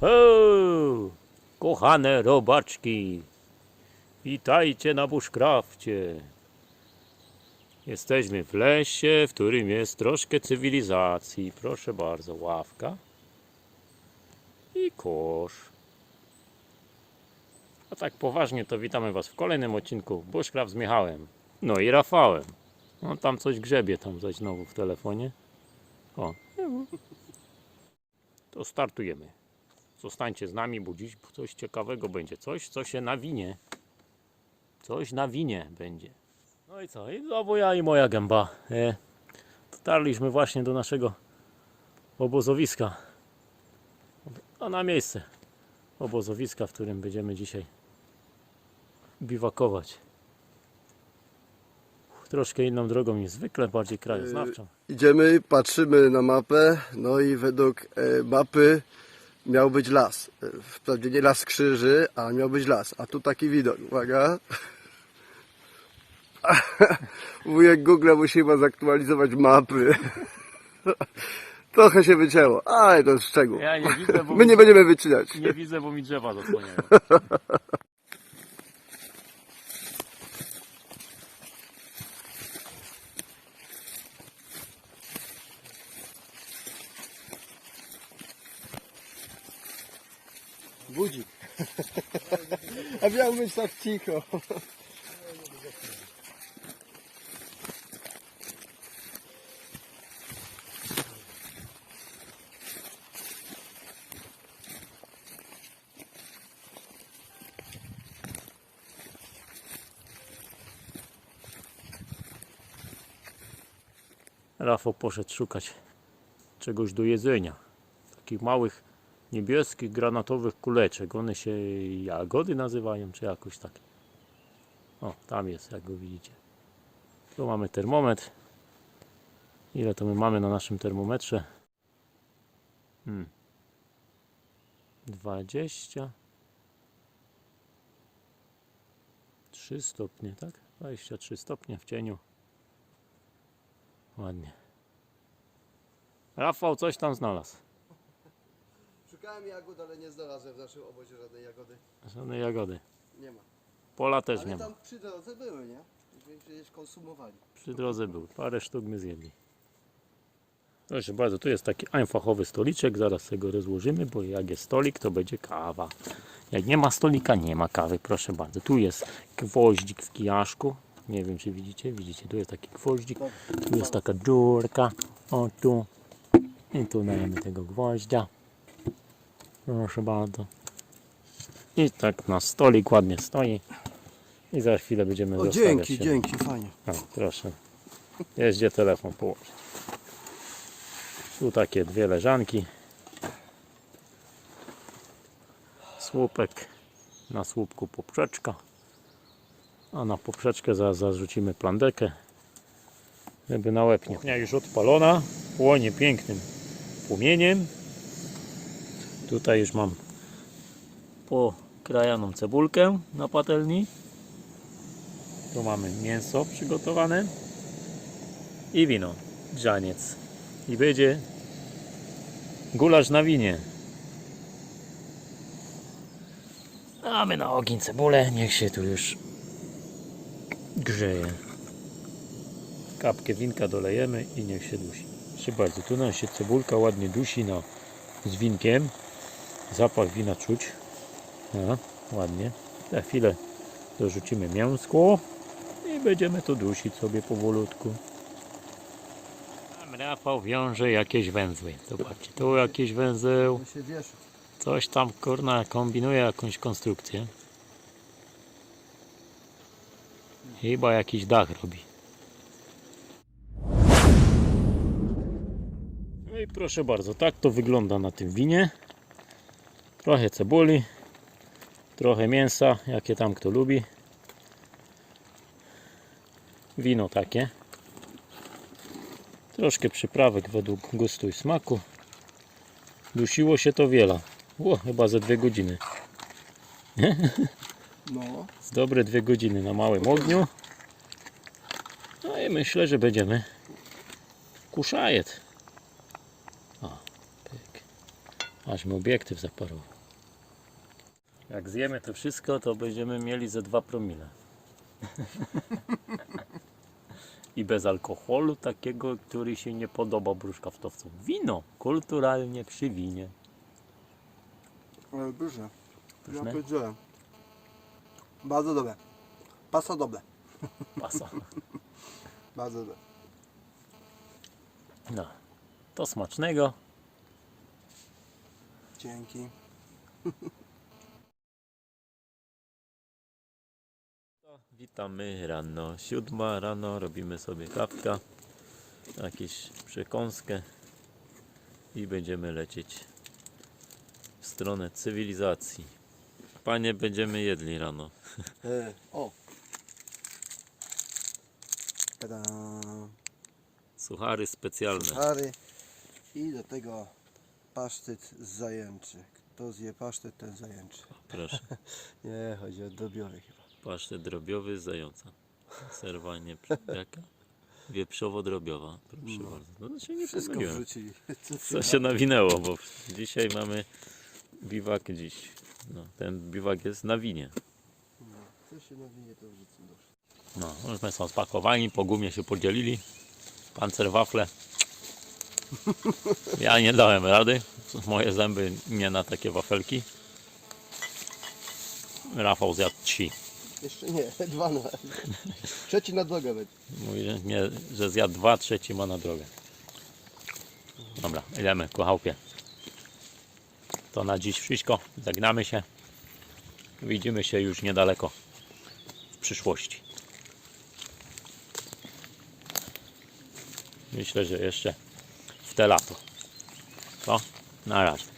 Ho! Kochane robaczki, witajcie na bushcrafcie. Jesteśmy w lesie, w którym jest troszkę cywilizacji. Proszę bardzo, ławka i kosz. A tak poważnie to witamy Was w kolejnym odcinku Bushcraft z Michałem. No i Rafałem. On tam coś grzebie tam zaś znowu w telefonie. O. To startujemy. Zostańcie z nami, bo dziś coś ciekawego będzie. Coś, co się nawinie. Coś na winie będzie. No i co? I znowu ja i moja gęba. E, dotarliśmy właśnie do naszego obozowiska. A na miejsce obozowiska, w którym będziemy dzisiaj biwakować. Troszkę inną drogą niż zwykle, bardziej krajoznawczą. Idziemy, patrzymy na mapę, no i według e, mapy miał być las. Wprawdzie nie las krzyży, a miał być las. A tu taki widok, uwaga. Wujek Google musi chyba zaktualizować mapy. Trochę się wycięło, ale to jest szczegół. Ja nie widzę, bo My mi, nie będziemy wycinać. nie widzę, bo mi drzewa zasłaniają. Budzik. A miał być tak cicho. Rafał poszedł szukać czegoś do jedzenia. Takich małych niebieskich, granatowych kuleczek. One się jagody nazywają, czy jakoś tak. O, tam jest, jak go widzicie. Tu mamy termometr. Ile to my mamy na naszym termometrze? Hmm. 20 3 stopnie, tak? 23 stopnie w cieniu. Ładnie. Rafał coś tam znalazł. Szukałem jagód, ale nie znalazłem w naszym obozie żadnej jagody. Żadnej jagody. Nie ma. Pola też Ale nie ma. tam przy drodze były, nie? Przecież konsumowali. Przy drodze był. Parę sztuk my zjedli. Proszę bardzo, tu jest taki einfachowy stoliczek. Zaraz sobie go rozłożymy, bo jak jest stolik, to będzie kawa. Jak nie ma stolika, nie ma kawy. Proszę bardzo. Tu jest gwoździk w kijaszku. Nie wiem, czy widzicie. Widzicie, tu jest taki gwoździk. Tu jest taka dziurka. O, tu. I tu dajemy tego gwoździa. Proszę bardzo. I tak na stolik ładnie stoi. I za chwilę będziemy O, dzięki, się. dzięki, fajnie. O, proszę. Jest gdzie telefon położyć. Tu takie dwie leżanki. Słupek. Na słupku poprzeczka. A na poprzeczkę zaraz zarzucimy plandekę. Żeby na łeb nie. Już odpalona. Płonie pięknym płomieniem. Tutaj już mam pokrajaną cebulkę na patelni. Tu mamy mięso przygotowane i wino, grzaniec. I będzie gulasz na winie. Mamy na ogień cebulę, niech się tu już grzeje. Kapkę winka dolejemy i niech się dusi. Proszę bardzo, tu nam się cebulka ładnie dusi no, z winkiem. Zapach wina czuć. A, ładnie. Za chwilę dorzucimy mięsko i będziemy to dusić sobie powolutku. Tam Rafał wiąże jakieś węzły. Zobaczcie, tu jakiś węzeł. Coś tam kurna kombinuje jakąś konstrukcję. Chyba jakiś dach robi. No i proszę bardzo, tak to wygląda na tym winie. Trochę cebuli, trochę mięsa, jakie tam kto lubi. Wino takie. Troszkę przyprawek według gustu i smaku. Dusiło się to wiele. Chyba ze dwie godziny. No. Z dobre dwie godziny na małym ogniu. No i myślę, że będziemy kuszajet. O, pyk. Aż mi obiektyw zaparował. Jak zjemy to wszystko, to będziemy mieli ze 2 promile. I bez alkoholu takiego, który się nie podoba bruszkawtowcom. Wino kulturalnie przy winie. Ale pyszne. Ja Pyszne? pierdzielę. Bardzo dobre. Pasa dobre. Pasa. Bardzo dobre. No, to smacznego. Dzięki. Witamy rano. Siódma rano robimy sobie kawka, jakieś przekąskę i będziemy lecieć w stronę cywilizacji. Panie, będziemy jedli rano. E, o. Tada. Suchary specjalne. Suchary. I do tego pasztet z zajęczy. Kto zje pasztet, ten zajęczy. Proszę. Nie, chodzi o drobiowy chyba. Pasztet drobiowy z zająca. Serwanie jaka? Wieprzowo-drobiowa. Proszę bardzo. No to się nie Wszystko pomyliłem. wrzucili. Co się nawinęło, bo dzisiaj mamy biwak dziś. No, ten biwak jest na winie. No, co się nawinie, to wrzucę do No, myśmy są spakowani, po gumie się podzielili. Pancer wafle. Ja nie dałem rady. Moje zęby nie na takie wafelki. Rafał zjadł trzy. Jeszcze nie, dwa na. Trzeci na drogę będzie. Mówi, że, nie, że zjadł dwa, trzeci ma na drogę. Dobra, idziemy ku chałupie. To na dziś wszystko. Zagnamy się. Widzimy się już niedaleko w przyszłości. Myślę, że jeszcze w te lato. Co? Na razie.